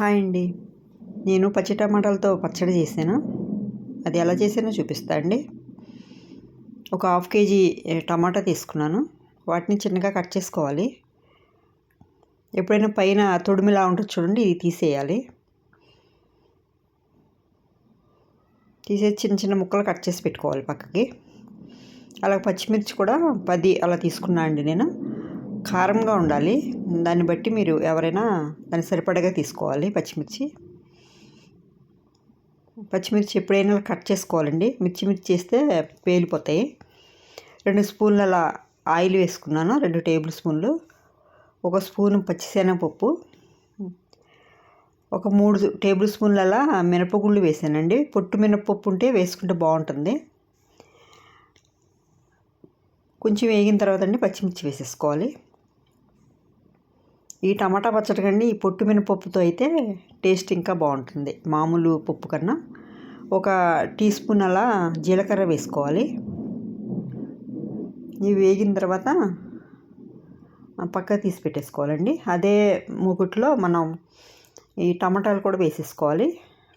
Hi అండి. నేను పచ్చి టమాటాలతో పచ్చడి చేశాను. అది ఎలా చేసానో చూపిస్తా అండి. ఒక హాఫ్ కేజీ టమాటా తీసుకున్నాను. వాటిని చిన్నగా కట్ చేసుకోవాలి. ఎప్పుడైనా పైన తొడిమిలా ఉంటుంది చూడండి ఇది తీసేయాలి. తీసేసి చిన్న చిన్న ముక్కలు కట్ చేసి పెట్టుకోవాలి పక్కకి. అలాగే పచ్చిమిర్చి కూడా పది అలా తీసుకున్నా అండి నేను. కారంగా ఉండాలి. దాన్ని బట్టి మీరు ఎవరైనా దాన్ని సరిపడగా తీసుకోవాలి పచ్చిమిర్చి. పచ్చిమిర్చి ఎప్పుడైనా కట్ చేసుకోవాలండి. మిర్చి మిర్చి చేస్తే పేలిపోతాయి. రెండు స్పూన్ల ఆయిల్ వేసుకున్నాను. రెండు టేబుల్ స్పూన్లు. ఒక స్పూన్ పచ్చిశనగపప్పు. ఒక మూడు టేబుల్ స్పూన్ల మినపగుళ్ళు వేసానండి. పొట్టు మినపప్పు ఉంటే వేసుకుంటే బాగుంటుంది. కొంచెం వేగిన తర్వాత అండి పచ్చిమిర్చి వేసేసుకోవాలి. ఈ టమాటా పచ్చడి కండి ఈ పొట్టు మినపప్పుతో అయితే టేస్ట్ ఇంకా బాగుంటుంది. మామూలు పప్పు కన్నా ఒక టీ స్పూన్ అలా జీలకర్ర వేసుకోవాలి. ఇవి వేగిన తర్వాత పక్క తీసి పెట్టేసుకోవాలండి. అదే మూకుట్లో మనం ఈ టమాటాలు కూడా వేసేసుకోవాలి.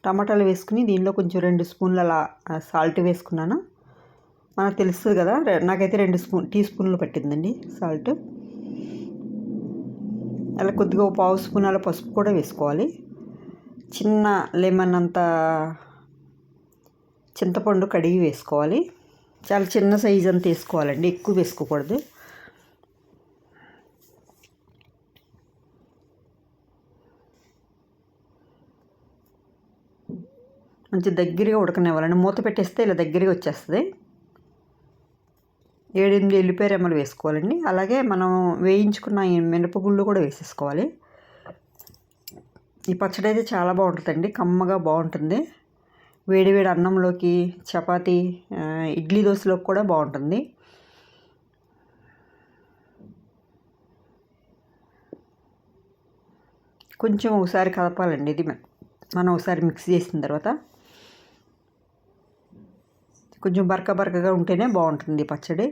టమాటాలు వేసుకుని దీనిలో కొంచెం రెండు స్పూన్ల అలా సాల్ట్ వేసుకున్నాను. మనకు తెలుస్తుంది కదా నాకైతే రెండు స్పూన్ టీ స్పూన్లు పట్టిందండి సాల్ట్. అలా కొద్దిగా పావు స్పూన్ అలా పసుపు కూడా వేసుకోవాలి. చిన్న లెమన్ అంత చింతపండు కడిగి వేసుకోవాలి. చాలా చిన్న సైజ్ అంత వేసుకోవాలండి ఎక్కువ వేసుకోకూడదు. మంచి దగ్గరగా ఉడకనివ్వాలండి మూత పెట్టేస్తే ఇలా దగ్గరగా వచ్చేస్తుంది. ఏడెనిమిది ఎల్లిపాయ రెమ్మలు వేసుకోవాలండి. అలాగే మనం వేయించుకున్న మినపగుళ్ళు కూడా వేసేసుకోవాలి. ఈ పచ్చడి అయితే చాలా బాగుంటుందండి. కమ్మగా బాగుంటుంది. వేడివేడి అన్నంలోకి చపాతీ ఇడ్లీ దోశలోకి కూడా బాగుంటుంది. కొంచెం ఒకసారి కలపాలండి ఇది మనం ఒకసారి మిక్స్ చేసిన తర్వాత. కొంచెం బరక బరకగా ఉంటేనే బాగుంటుంది పచ్చడి.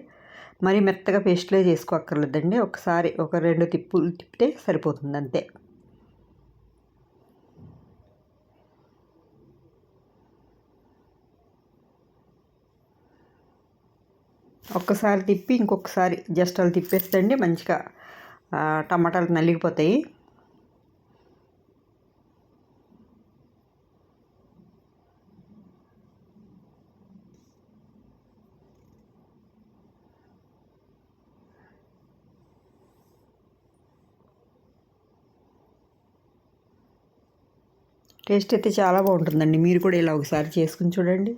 మరి మెత్తగా పేస్ట్లే చేసుకోక్కర్లేదండి. ఒకసారి ఒక రెండు తిప్పులు తిప్పితే సరిపోతుంది అంతే. ఒక్కసారి తిప్పి ఇంకొకసారి జస్ట్ అలా తిప్పేస్తండి మంచిగా టమాటాలు నలిగిపోతాయి. టేస్ట్ అయితే చాలా బాగుంటుందండి. మీరు కూడా ఇలా ఒకసారి చేసుకుని చూడండి.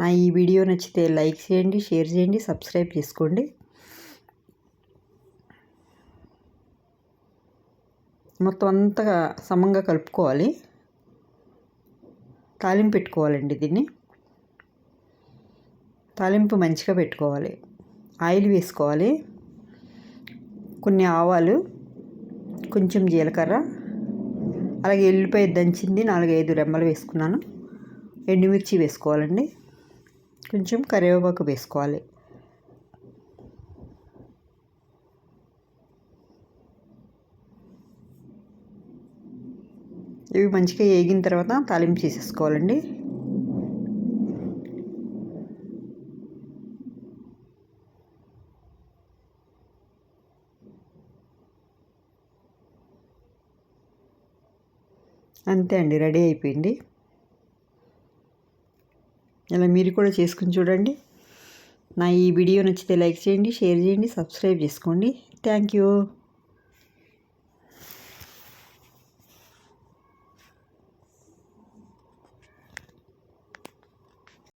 నా ఈ వీడియో నచ్చితే లైక్ చేయండి షేర్ చేయండి సబ్స్క్రైబ్ చేసుకోండి. మొత్తం అంతగా సమంగా కలుపుకోవాలి. తాలింపు పెట్టుకోవాలండి దీన్ని. తాలింపు మంచిగా పెట్టుకోవాలి. ఆయిల్ వేసుకోవాలి. కొన్ని ఆవాలు కొంచెం జీలకర్ర అలాగే ఎల్లిపాయ దంచింది నాలుగైదు రెమ్మలు వేసుకున్నాను. ఎండుమిర్చి వేసుకోవాలండి. కొంచెం కరివేపాకు వేసుకోవాలి. ఇవి మంచిగా వేగిన తర్వాత తాలింపు చేసేసుకోవాలండి. అంతే అండి రెడీ అయిపోయింది. ఇలా మీరు కూడా చేసుకుని చూడండి. నా ఈ వీడియో నచ్చితే లైక్ చేయండి షేర్ చేయండి సబ్స్క్రైబ్ చేసుకోండి. Thank you.